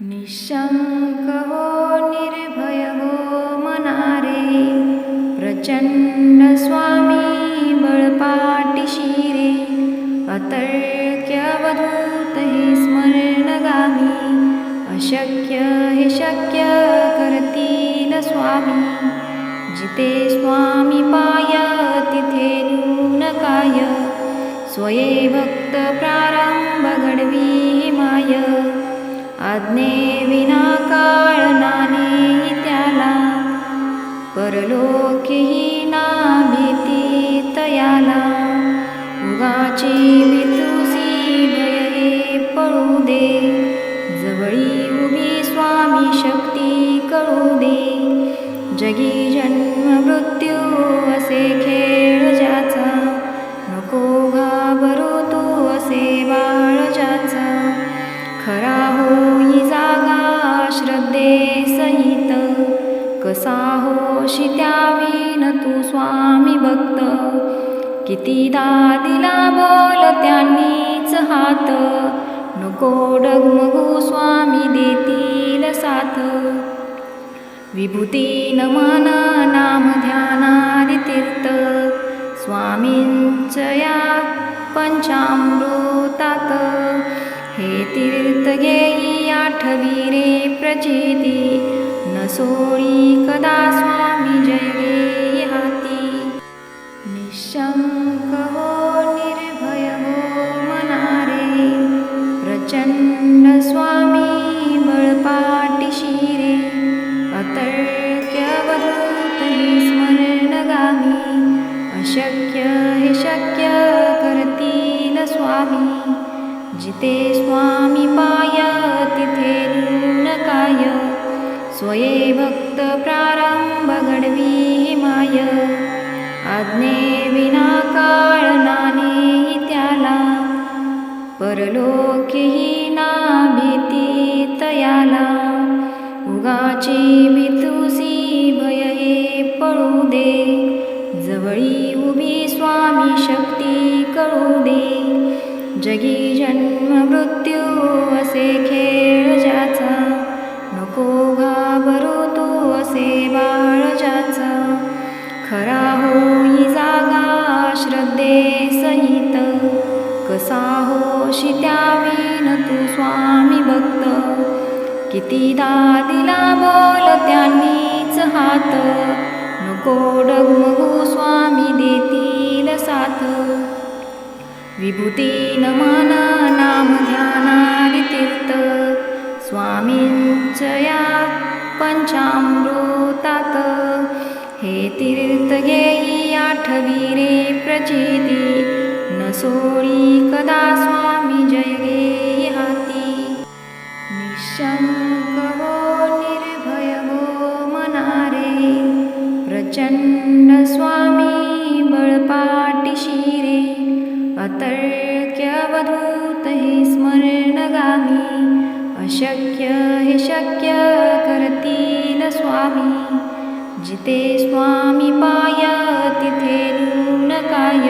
निशंक हो निर्भय हो मनारे। प्रचंड स्वामी बळपाटिशी रे अतर्क्यवधूत हे स्मरणगामी। अशक्य हे शक्य करतील स्वामी। जिथे स्वामी पाय तिथे नून काय। स्वये भक्त प्रारंभ घडवी माय। आज्ञे विना काळ नाही त्याला. परलोकीही ना भीती तयाला. उगाची वितुसी भये पळू दे. जवळी उभी स्वामी शक्ती कळू दे. जगी कितीदा दिला बोल त्यांनीच हात. नको डगमगू स्वामी देतील साथ. विभूती नमन नाम ध्यानादि तीर्थ. स्वामींच या पंचामृतात. हे तीर्थ घेई आठवी रे प्रचिती. न सोळी कदा स्वामी जय हाती. निशंक जिथे स्वामी पाया तिथे काय स्वये भक्त प्रारंभ घडवी माय. आज्ञे विना काळ नाने त्याला. परलोकीही ना भीती तयाला. उगाची भीतुसी भय हे पळू दे. जवळी उभी स्वामी शक्ती कळू दे. जगी जन्म मृत्यू असे खेळ ज्याचा. नको घाबरू तू असे बाळ ज्याचा. खरा होई जागा श्रद्धे सहित. कसा होशी त्यावीन तू स्वामी भक्त. कितीदा दिला बोल त्यांनीच हात. नको डगमगू स्वामी देतील साथ. विभूतेन मानानां ज्ञानादितीर्थ स्वामी जया पञ्चामृतात् हे तीर्थयेयी याठवीरे प्रचेति न सोणि कदा स्वामी जये याति निःशङ्कवो निर्भयवो मनारे प्रचण्ड शक्य हे शक्य करतील स्वामी. जिथे स्वामी पाय तिथे न्यून काय.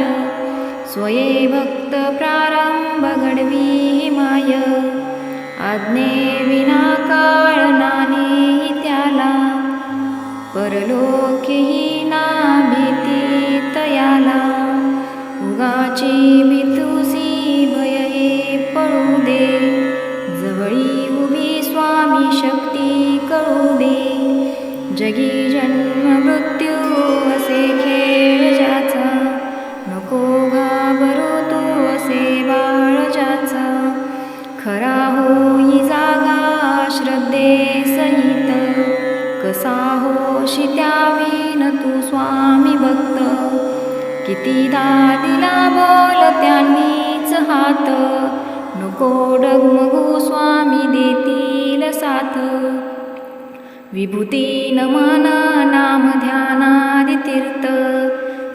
स्वये भक्त प्रारंभ घडवी माय. आज्ञे विना काळ नाने त्याला. परलोकही ना भीती तयाला. उगाची भीतुसी भय हे पळू दे. जवळी उभी स्वामी शक्ती कळू दे जगी जन्म मृत्यू असे खेळ ज्याचा. नको घाबरू तो असे बाळ ज्याचा. खरा होई जागा श्रद्धे सहित. कसा होशी त्यावीन तू स्वामी भक्त. कितीदा दिला बोल त्यांनीच हात. नको स्वामी देतील साथ. विभूती नमन नाम ध्यानादितीर्थ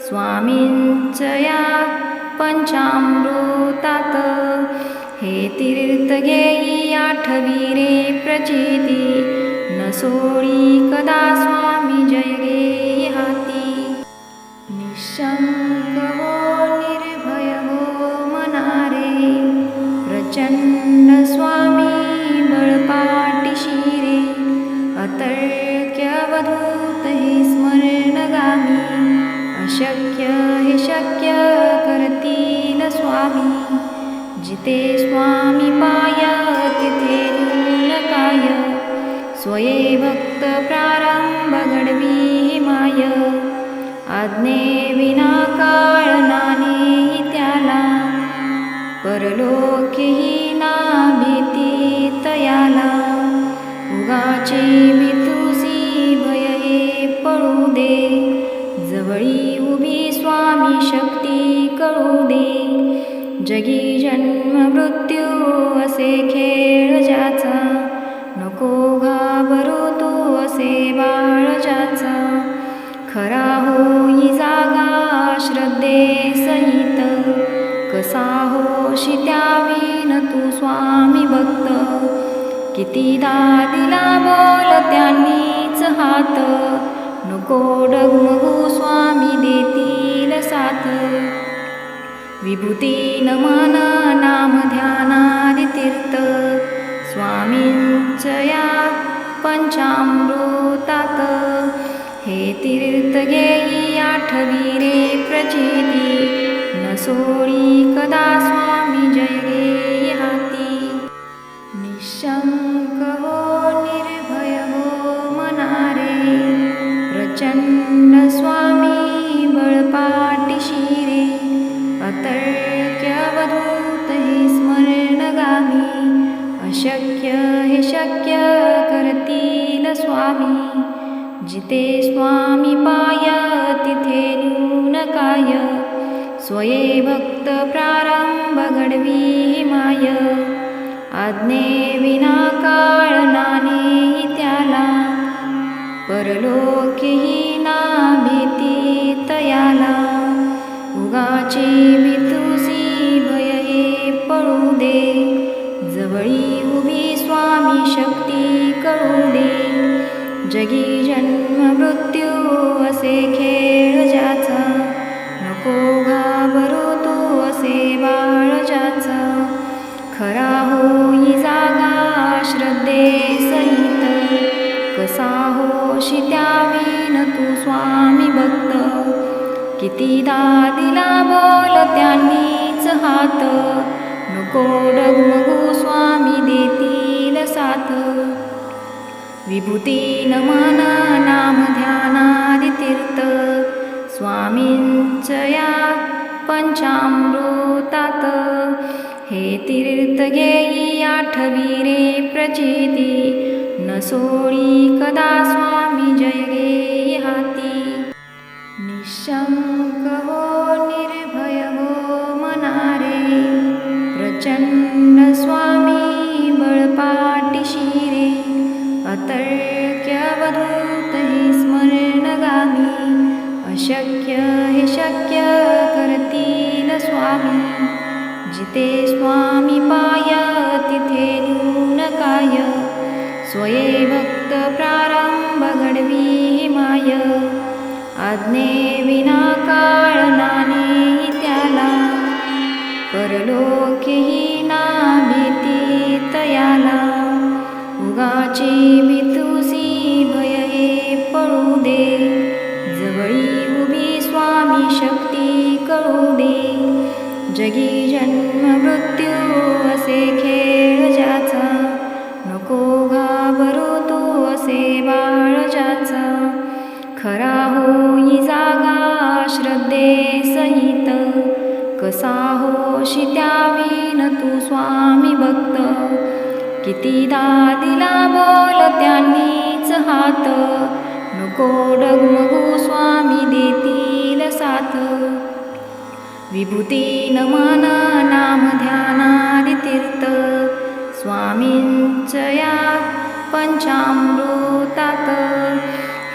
स्वामींचया पंचामृतात. हे तीर्थ घेई आठवी रे प्रचिती. न सोळी कदा स्वामी जय शक्य हे शक्य करतील स्वामी. जिथे स्वामी पाय तिथे न्यून काय. स्वये भक्त प्रारंभ घडवी माय. आज्ञे विना काळ नाने त्याला. परलोकही कळू दे. जगी जन्म मृत्यू असे खेळ ज्याचा. नको घाबरू तू असे बाळ ज्याचा. खरा होई जागा श्रद्धे सहित. कसा होशी त्यावीन तू स्वामी भक्त. कितीदा दिला बोल त्यांनीच हात. नको डगमगू स्वामी देतील साथ. विभूती नमन नाम ध्यानादि तीर्थ स्वामींच पंचामृतात। हे तीर्थ घेई आठवी रे प्रचिती न सोळी कदा स्वामी जय गे हाती निशंक अशक्य हे शक्य करतील स्वामी. जिथे स्वामी पाय तिथे न्यून काय. स्वये भक्त प्रारंभ घडवी माय. आज्ञे विना काळ नाने त्याला. परलोकीही ना भीती तयाला. उगाची भीतुसी भय हे पळू दे. जवळी उभी स्वामी शक्ती कळू दे जगी जन्म मृत्यू असे खेळ ज्याचा. नको घाबरू तो असे बाळ ज्याचा. खरा होई जागा श्रद्धे सहित. कसा होशी त्यावीन तू स्वामी भक्त. कितीदा दिला बोल त्यांनीच हात. नको स्वामी देतील साथ. विभूती नमन नाम ध्यानादितीर्थ. स्वामींचया पंचामृतात. हे तीर्थ घेई आठवी रे प्रचिती. न सोळी कदा स्वामी जय गे हाती. निशंक हो प्रचंड स्वामी बळपाटिशी रे अतर्क्यवधूत हे स्मरणगामी अशक्य हे शक्य करतील स्वामी जिथे स्वामी पाय तिथे नून काय स्वये भक्त प्रारंभ घडवी माय आज्ञे विना काळ नाने त्याला परलोकही उगाची भीतुसी भय हे पळू दे. जवळी उभी स्वामी शक्ती कळू दे. जगी जन्म मृत्यू असे खेळ ज्याचा. नको घाबरू तू असे बाळ ज्याचा. खरा होई जागा श्रद्धे सहित कसा होशी त्यावीन तू स्वामी भक्त. कितीदा दिला बोल त्यांनीच हात. नको डगमगू स्वामी देतील साथ. विभूती नमन नाम ध्यानादि तीर्थ. स्वामींचया पंचामृतात.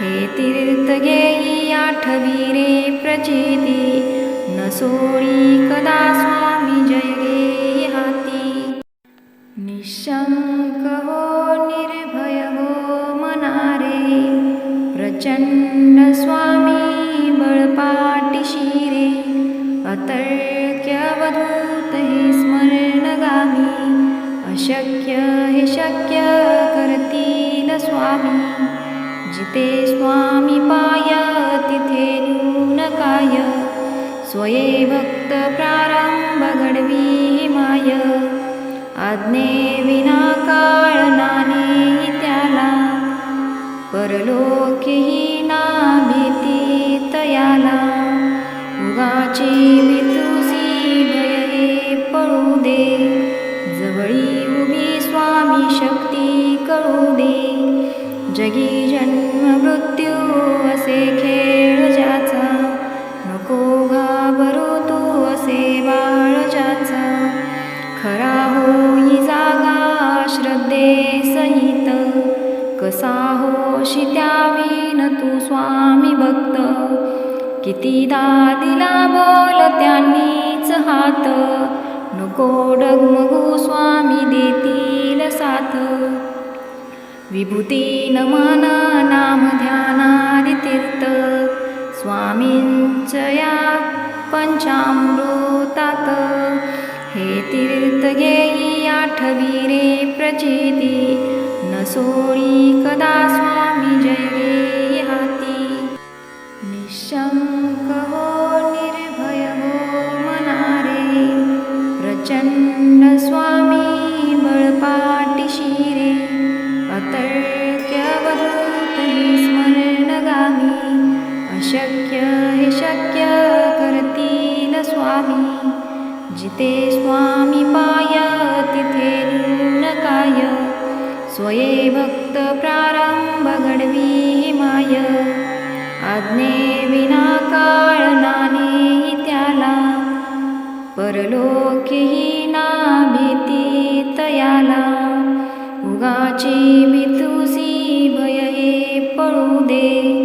हे तीर्थ घेई आठवी रे प्रचिती. न सोडी कदा स्वामी जय गे शङ्कहो निर्भयो मनारे प्रचण्डस्वामी बलपाटिशिरे अतर्क्यवधूत हि स्मरणगामी अशक्य हि शक्य कर्ति न स्वामी जिते स्वामी पायतिथे नूनकाय स्वये भक्तप्रारम्भगढवीमाय आज्ञे विना काळ नाही त्याला. परलोकीही कितीदा दिला बोल त्यांनीच हात. नको डगमगू स्वामी देतील साथ. विभूती नमन नाम ध्यानादि तीर्थ. स्वामींच या पंचामृतात. हे तीर्थ घेई आठवी रे प्रचिती. न सोळी कदा स्वामी जय हाती. निशंक शक्य हे शक्य करतील स्वामी. जिथे स्वामी पाय तिथे न्यून काय? स्वये भक्त प्रारंभ घडवी माय. आज्ञे विना काळ नाने त्याला. परलोकही ना भीती तयाला. उगाची भीतुसी भय हे पळू दे.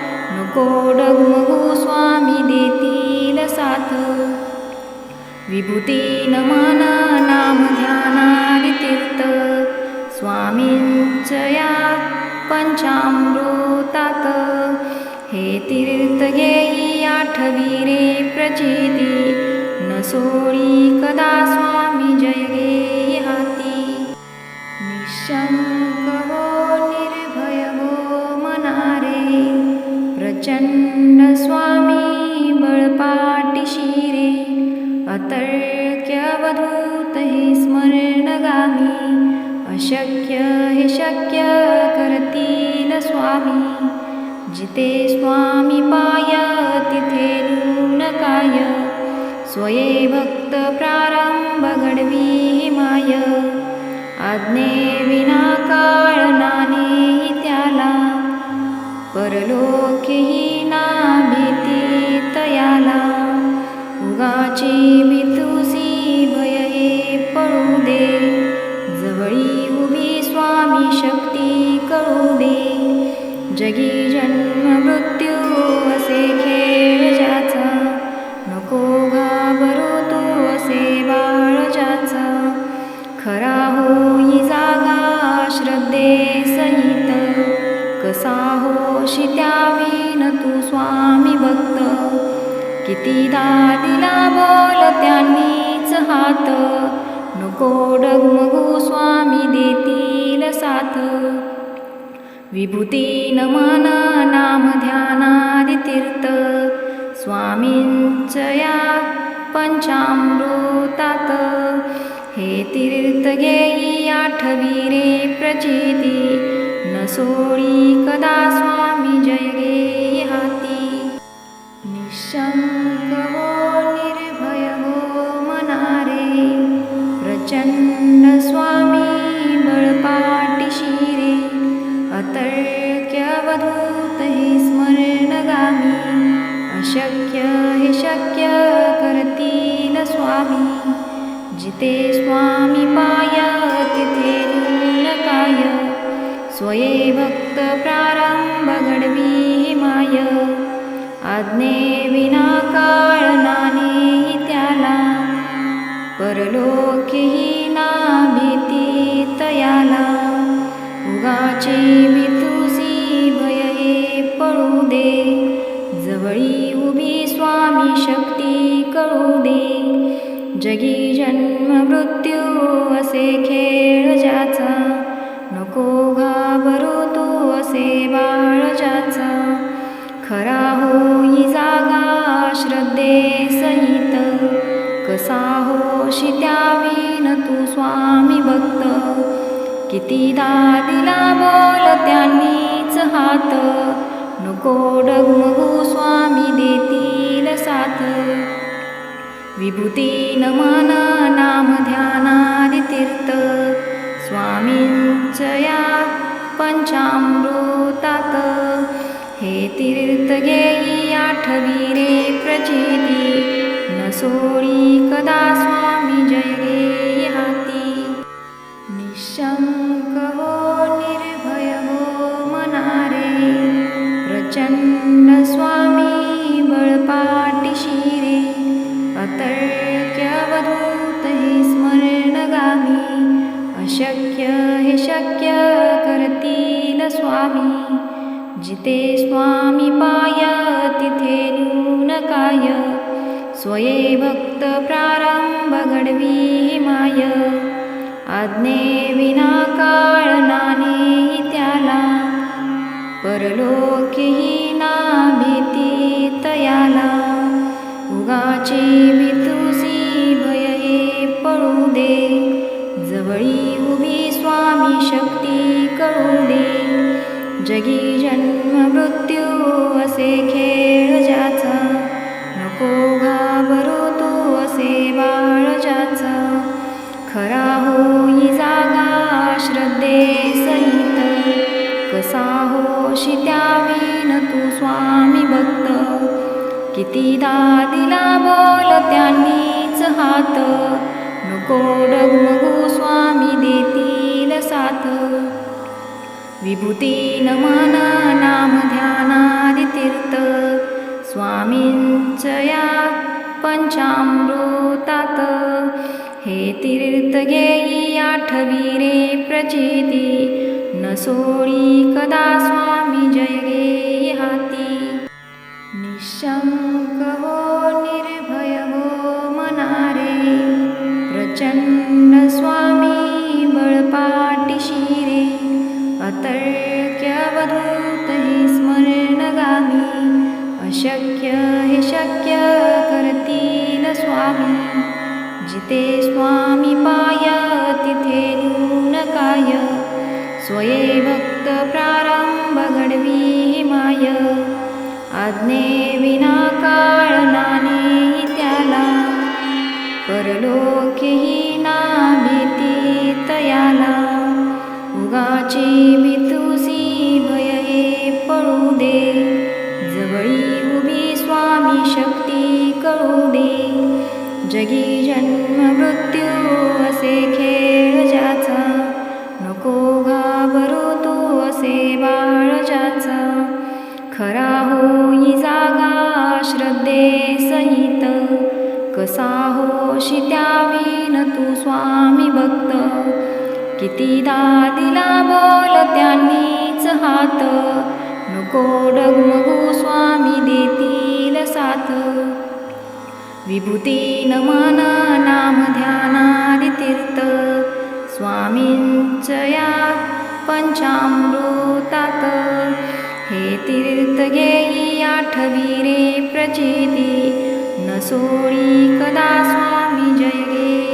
नको स्वामी देतील साथ. विभूती नमन नाम ध्यानादि तीर्थ. स्वामींच पंचामृतात. हे तीर्थ घेई आठवी रे प्रचिती. न सोळी कदा स्वामी जय गे हाती. निशंक प्रसन्न स्वामी बळपाटिशी रे अतर्क्यवधूत हे स्मरणगामी अशक्य हे शक्य करतील स्वामी. जिथे स्वामी पाय तिथे न्यून काय? स्वये भक्त प्रारंभ घडवी माय. आज्ञे विना काळ नाने त्याला. परलोकीही ना भीती तयाला उगाची भीतुसी भय हे पळू दे. जवळी उभी स्वामी शक्ती कळू दे. जगी जन्म मृत्यू असे खेळ ज्याचा नको घाबरू तू असे बाळ ज्याचा. खरा होशी त्यावीन तू स्वामी भक्त. कितीदा दिला बोल त्यांनीच हात. नको डगमगू स्वामी देतील साथ. विभूती नमन नाम ध्यानादि तीर्थ. स्वामींच या पंचामृतात. हे तीर्थ घेई आठवी रे प्रचिती. सोळी कदा स्वामी जय गे हाती. निशंक हो निर्भय हो मनारे. प्रचंड स्वामी बळपाटिशी अतर्क्य अवधूत हे स्मरणगामी. अशक्य हे शक्य करतील स्वामी. जिते स्वामी पाया स्वये भक्त प्रारंभ घडवी माय आज्ञे विना काळ नाने परलोकीही ना भीती तयाला। उगाचे भीतुसी भय पळू दे। जवळी उभी स्वामी शक्ती कळू दे। जगी जन्म मृत्यू असे खेळ ज्याचा कसा त्यावीन तू स्वामी भक्त. कितीदा दिला बोल त्यांनीच हात. नको डगमगू स्वामी देतील साथ. विभूती नमन नाम ध्यानादि तीर्थ. स्वामींचया पंचामृतात. हे तीर्थ घेई आठवी रे प्रचिती. न सोडी कदा स्वामी जय गे हाती निशंक हो निर्भय मनारे। प्रचंड स्वामी बळपाटिशी रे अतर्क्यवधूत स्मरणगामी। अशक्य हे शक्य करतील स्वामी। जिथे स्वामी पाय तिथे न्यून काय स्वये भक्त प्रारंभ घडवी माय. आज्ञे विना काळ नाने त्याला. परलोकही ना भीती तयाला. उगाचे मितुसी भय हे पळू दे. जवळी उभी स्वामी शक्ती कळू दे. जगी जन्म मृत्यू असे खेळ खरा होई जागा श्रद्धे सहित। कसा होशी त्यावीन तू स्वामी भक्त। कितीदा दिला बोल त्यांनीच हात। नको डगमगू स्वामी देतील साथ। विभूती नमन नाम ध्यानादि तीर्थ स्वामींचया पंचामृतात हे तीर्थ घेई आठवी रे प्रचिती। न सोडी कदा स्वामी जय गे हाती। निशंक हो निर्भय हो मनारे। प्रचंड स्वामी बळपाटिशी रे अतर्क्यवधूत हे स्मरणगामी। अशक्य हे शक्य करतील स्वामी ते स्वामी पाय तिथे नून काय. स्वये भक्त प्रारंभ घडवी माय. आज्ञे विना काळ नाने त्याला. परलोकही ना भीती तयाला. उगाची भीतुसी भय हे पळू दे. जवळी उभी स्वामी शक्ती कळू दे. जगी जन्म मृत्यू असे खेळ ज्याचा. नको घाबरू तू असे बाळ ज्याचा. खरा होई जागा श्रद्धे सहित. कसा होशी त्यावीन तू स्वामी भक्त. कितीदा दिला बोल त्यांनीच हात. नको डगमगू स्वामी देतील साथ. विभूती नमन नाम ध्यानादितीर्थ स्वामींचया पंचामृतात। हे तीर्थ घेई आठवी रे प्रचिती। न सोडी कदा स्वामी जय गे